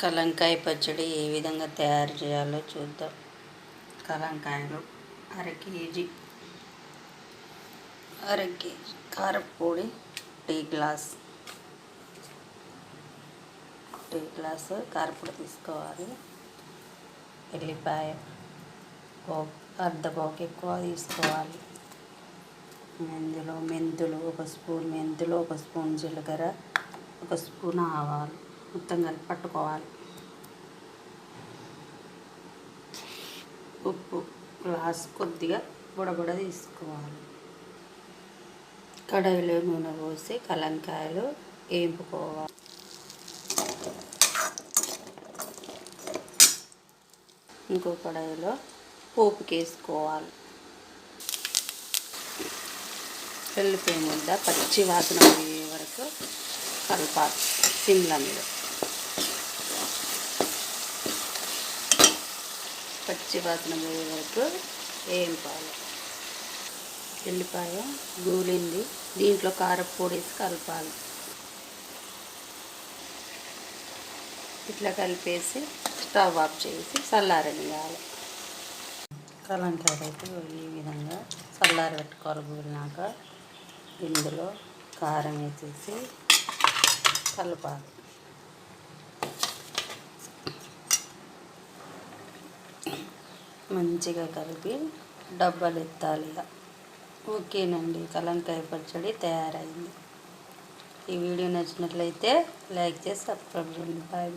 కలంకాయ పచ్చడి ఏ విధంగా తయారు చేయాలో చూద్దాం. కలంకాయలు అర కేజీ. అర కేజీ కారపొడి టీ గ్లాస్. టీ గ్లాస్ కారపొడి తీసుకోవాలి. ఎల్లిపాయ అర్ధ పోక ఎక్కువ తీసుకోవాలి. మెందులో మెంతులు ఒక స్పూన్ మెంతులు ఒక స్పూన్ జీలకర్ర ఒక స్పూన్ ఆవాలు. మొత్తం కలిపి పట్టుకోవాలి. ఉప్పు గ్లాస్ కొద్దిగా బుడబుడ తీసుకోవాలి. కడాయిలో నూనె పోసి కలంకాయలు వేపుకోవాలి ఇంకో కడాయిలో పోపుకేసుకోవాలి వెళ్ళిపోయి ముద్ద పచ్చి వాసన పోయే వరకు కలపాలి. సిమ్ల మీద. పచ్చి వాసన పోయే వరకు వేయింపాలి ఎల్లిపాయ గూలింది. దీంట్లో కారపొడి వేసి కలపాలి. ఇట్లా కలిపేసి స్టవ్ ఆఫ్ చేసి చల్లారనియాలి కలంకాయలు అయితే ఈ విధంగా చల్లారి పెట్టుకోవాలి గూలినాక. ఇందులో కారం వేసేసి కలపాలి. మంచిగా కలిపి డబ్బాలు ఎత్తాలి ఓకేనండి కలంకాయ పచ్చడి తయారైంది. ఈ వీడియో నచ్చినట్లయితే లైక్ చేసి సబ్స్క్రైబ్ చేయండి. బాయ్